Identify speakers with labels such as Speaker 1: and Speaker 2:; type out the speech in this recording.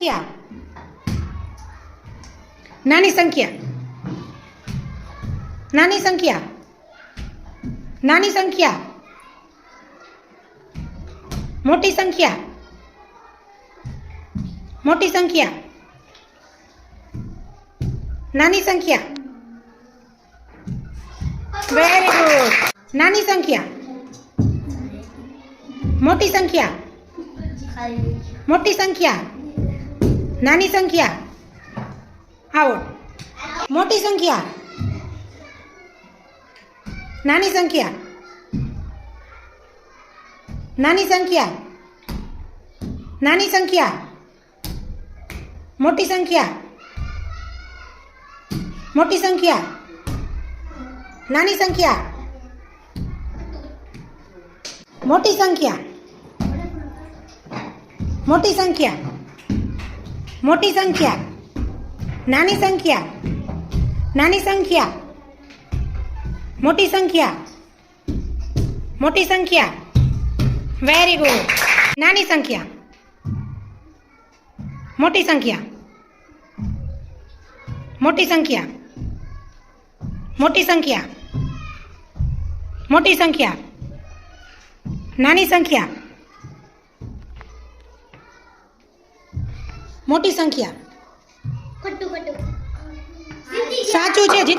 Speaker 1: સંખ્યા નાની સંખ્યા નાની સંખ્યા નાની સંખ્યા મોટી સંખ્યા મોટી સંખ્યા નાની સંખ્યા વેરી ગુડ નાની સંખ્યા મોટી સંખ્યા મોટી સંખ્યા નાની સંખ્યા આવો મોટી સંખ્યા નાની સંખ્યા નાની સંખ્યા નાની સંખ્યા મોટી સંખ્યા મોટી સંખ્યા નાની સંખ્યા મોટી સંખ્યા મોટી સંખ્યા મોટી સંખ્યા નાની સંખ્યા નાની સંખ્યા મોટી સંખ્યા મોટી સંખ્યા વેરી ગુડ નાની સંખ્યા મોટી સંખ્યા મોટી સંખ્યા મોટી સંખ્યા મોટી સંખ્યા નાની સંખ્યા મોટી સંખ્યા. સાચું છે જીતી